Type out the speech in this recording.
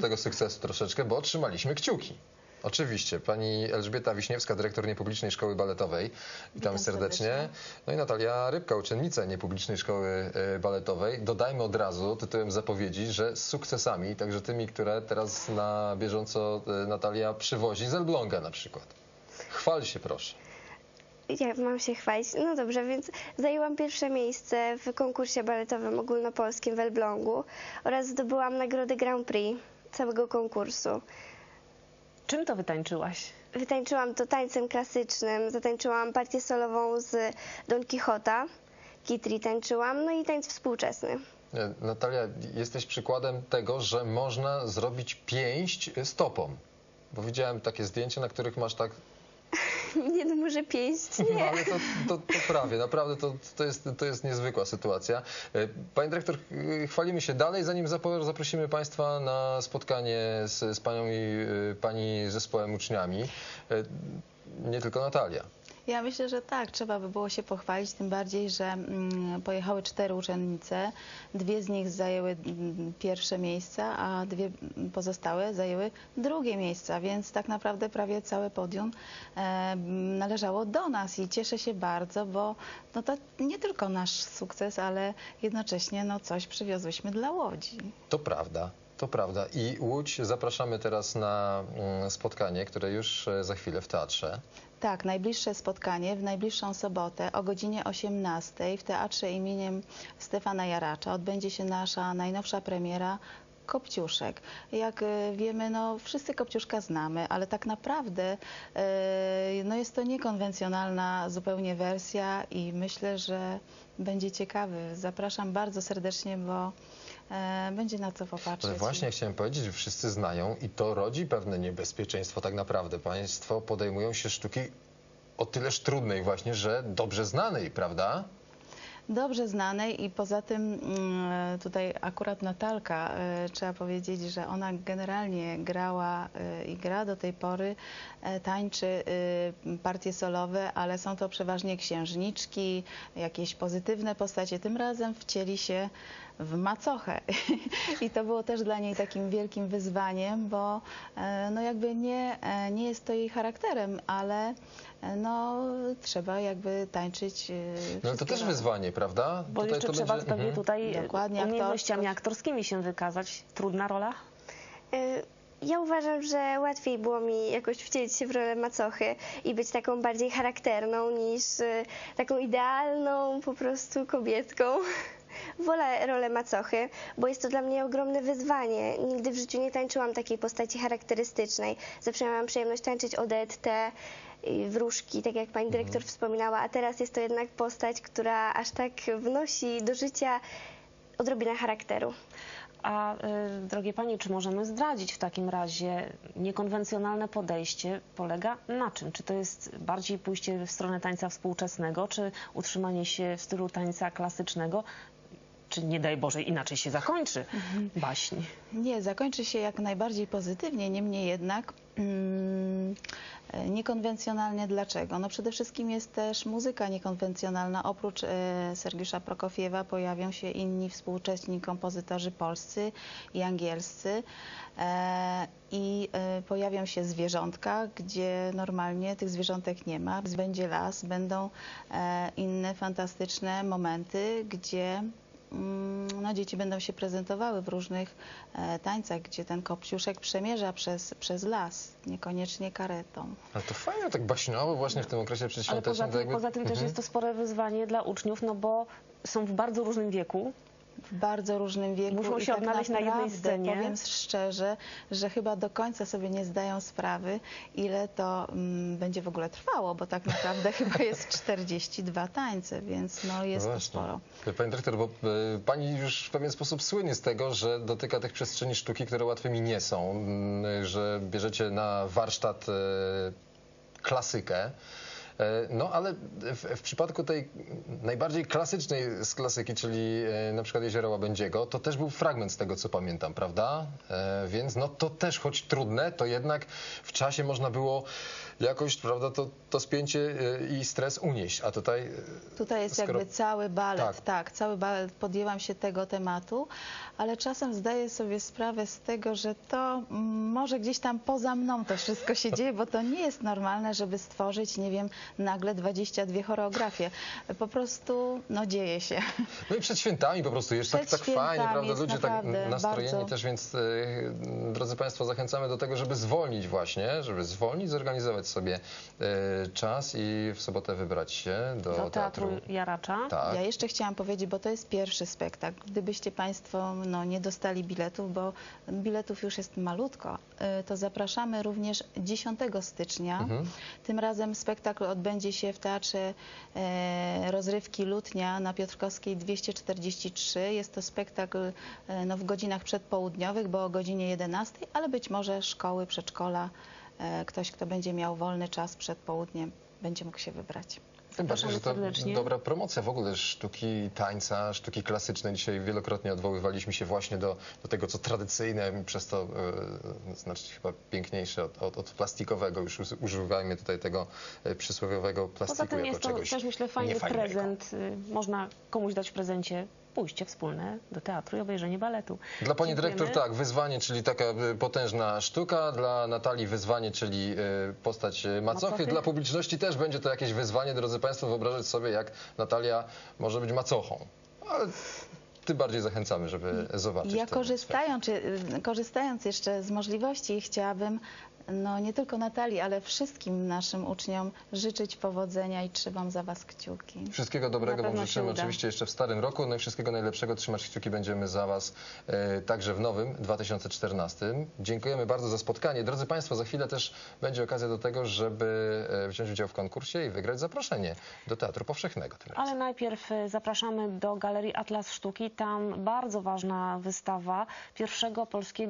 tego sukcesu troszeczkę, bo otrzymaliśmy kciuki. Oczywiście. Pani Elżbieta Wiśniewska, dyrektor Niepublicznej Szkoły Baletowej. Witamy Witam serdecznie. serdecznie. No i Natalia Rybka, uczennica Niepublicznej Szkoły e, Baletowej. Dodajmy od razu tytułem zapowiedzi, że z sukcesami, także tymi, które teraz na bieżąco e, Natalia przywozi z Elbląga na przykład. Chwal się proszę. Jak mam się chwalić? No dobrze, więc zajęłam pierwsze miejsce w konkursie baletowym ogólnopolskim w Elblągu oraz zdobyłam nagrodę Grand Prix całego konkursu. Czym to wytańczyłaś? Wytańczyłam to tańcem klasycznym, zatańczyłam partię solową z Don Quixota, Kitri tańczyłam, no i tańc współczesny. E, Natalia, jesteś przykładem tego, że można zrobić pięść stopą. Bo widziałem takie zdjęcia, na których masz tak Nie no, może pięść, No nie. ale to, to, to prawie, naprawdę to, to, jest, to jest niezwykła sytuacja. E, Panie dyrektor, e, chwalimy się dalej, zanim zaprosimy Państwa na spotkanie z, z Panią i e, Pani zespołem uczniami. Nie tylko Natalia. Ja myślę, że tak, trzeba by było się pochwalić, tym bardziej, że mm, pojechały cztery uczennice, dwie z nich zajęły mm, pierwsze miejsca, a dwie pozostałe zajęły drugie miejsca, więc tak naprawdę prawie całe podium e, należało do nas i cieszę się bardzo, bo no to nie tylko nasz sukces, ale jednocześnie no coś przywiozłyśmy dla Łodzi. To prawda. To prawda. I Łódź zapraszamy teraz na mm, spotkanie, które już e, za chwilę w teatrze. Tak, najbliższe spotkanie w najbliższą sobotę o godzinie 18 w Teatrze imieniem Stefana Jaracza odbędzie się nasza najnowsza premiera Kopciuszek. Jak e, wiemy, no wszyscy Kopciuszka znamy, ale tak naprawdę e, no jest to niekonwencjonalna zupełnie wersja i myślę, że będzie ciekawy. Zapraszam bardzo serdecznie, bo e, będzie na co popatrzeć. Ale właśnie chciałem powiedzieć, że wszyscy znają i to rodzi pewne niebezpieczeństwo tak naprawdę. Państwo podejmują się sztuki o tyleż trudnej właśnie, że dobrze znanej, prawda? Dobrze znanej i poza tym mm, tutaj akurat Natalka, e, trzeba powiedzieć, że ona generalnie grała e, i gra do tej pory, tańczy partie solowe, ale są to przeważnie księżniczki, jakieś pozytywne postacie. Tym razem wcieli się w macochę. I to było też dla niej takim wielkim wyzwaniem, bo e, no jakby nie, e, nie jest to jej charakterem, ale e, no trzeba jakby tańczyć No to też wyzwanie, prawda? Bo Tutaj jeszcze to trzeba będzie- pewnie Mhm. tutaj Dokładnie, umiejętnościami aktorskimi się wykazać. Trudna rola? Ja uważam, że łatwiej było mi jakoś wcielić się w rolę macochy i być taką bardziej charakterną niż taką idealną po prostu kobietką. Wolę rolę macochy, bo jest to dla mnie ogromne wyzwanie. Nigdy w życiu nie tańczyłam takiej postaci charakterystycznej. Zawsze miałam przyjemność tańczyć Odettę, y, wróżki, tak jak pani dyrektor wspominała, a teraz jest to jednak postać, która aż tak wnosi do życia odrobinę charakteru. A y, drogie panie, czy możemy zdradzić w takim razie niekonwencjonalne podejście polega na czym? Czy to jest bardziej pójście w stronę tańca współczesnego, czy utrzymanie się w stylu tańca klasycznego? Czy nie daj Boże inaczej się zakończy baśń? Nie, zakończy się jak najbardziej pozytywnie, niemniej jednak mm, niekonwencjonalnie. Dlaczego? No przede wszystkim jest też muzyka niekonwencjonalna. Oprócz e, Sergiusza Prokofiewa pojawią się inni współcześni kompozytorzy polscy i angielscy. E, I e, pojawią się zwierzątka, gdzie normalnie tych zwierzątek nie ma. Będzie las, będą e, inne fantastyczne momenty, gdzie no, dzieci będą się prezentowały w różnych e, tańcach, gdzie ten kopciuszek przemierza przez, przez las, niekoniecznie karetą. Ale to fajnie, tak baśniowo właśnie w tym okresie Ale przedświątecznym. poza to tym, jakby- poza tym też Mhm. jest to spore wyzwanie dla uczniów, no bo są w bardzo różnym wieku. W bardzo różnym wieku. Muszą i się tak odnaleźć na jednej scenie. Powiem szczerze, że chyba do końca sobie nie zdają sprawy, ile to mm, będzie w ogóle trwało, bo tak naprawdę chyba jest 42 tańce, więc no jest No to sporo. Pani dyrektor, bo e, pani już w pewien sposób słynie z tego, że dotyka tych przestrzeni sztuki, które łatwymi nie są, mm, że bierzecie na warsztat e, klasykę. E, No ale w, w przypadku tej najbardziej klasycznej z klasyki, czyli e, na przykład Jeziora Łabędziego, to też był fragment z tego, co pamiętam, prawda? E, Więc no to też, choć trudne, to jednak w czasie można było jakoś, prawda, to, to spięcie i stres unieść. A tutaj Tutaj jest Skoro- jakby cały balet, Tak. tak. cały balet, podjęłam się tego tematu, ale czasem zdaję sobie sprawę z tego, że to mm, może gdzieś tam poza mną to wszystko się dzieje, bo to nie jest normalne, żeby stworzyć, nie wiem, nagle 22 choreografie. Po prostu, no dzieje się. No i przed świętami po prostu jest tak, Przed tak fajnie, świętami prawda? Ludzie tak nastrojeni bardzo- też, więc e, drodzy Państwo, zachęcamy do tego, żeby zwolnić właśnie, żeby zwolnić, zorganizować sobie e, czas i w sobotę wybrać się do, Do Teatru Jaracza. Tak. Ja jeszcze chciałam powiedzieć, bo to jest pierwszy spektakl. Gdybyście Państwo no, nie dostali biletów, bo biletów już jest malutko, y, to zapraszamy również 10 stycznia. Mhm. Tym razem spektakl odbędzie się w Teatrze e, Rozrywki Lutnia na Piotrkowskiej 243. Jest to spektakl e, no, w godzinach przedpołudniowych, bo o godzinie 11, ale być może szkoły, przedszkola, e, ktoś, kto będzie miał wolny czas przed południem, będzie mógł się wybrać. Tym bardziej, że to serdecznie. dobra promocja w ogóle sztuki tańca, sztuki klasycznej. Dzisiaj wielokrotnie odwoływaliśmy się właśnie do, do tego, co tradycyjne, przez to e, znacznie chyba piękniejsze od, od, od plastikowego. Już używajmy tutaj tego e, przysłowiowego plastiku Poza tym jako jest to czegoś też myślę fajny niefajnego. prezent. Y, Można komuś dać w prezencie pójście wspólne do teatru i obejrzenie baletu. Dla pani Dziękujemy. dyrektor tak, wyzwanie, czyli taka y, potężna sztuka, dla Natalii wyzwanie, czyli y, postać y, macochy. Macochy. Dla publiczności też będzie to jakieś wyzwanie, drodzy Państwo, wyobrażać sobie, jak Natalia może być macochą. Ale tym bardziej zachęcamy, żeby zobaczyć. Ja korzystając, korzystając jeszcze z możliwości, chciałabym no, nie tylko Natalii, ale wszystkim naszym uczniom życzyć powodzenia i trzymam za Was kciuki. Wszystkiego dobrego Wam życzymy oczywiście jeszcze w starym roku. No i wszystkiego najlepszego. Trzymać kciuki będziemy za Was e, także w nowym 2014. Dziękujemy bardzo za spotkanie. Drodzy Państwo, za chwilę też będzie okazja do tego, żeby e, wziąć udział w konkursie i wygrać zaproszenie do Teatru Powszechnego. Ale najpierw y, zapraszamy do Galerii Atlas Sztuki. Tam bardzo ważna wystawa pierwszego polskiego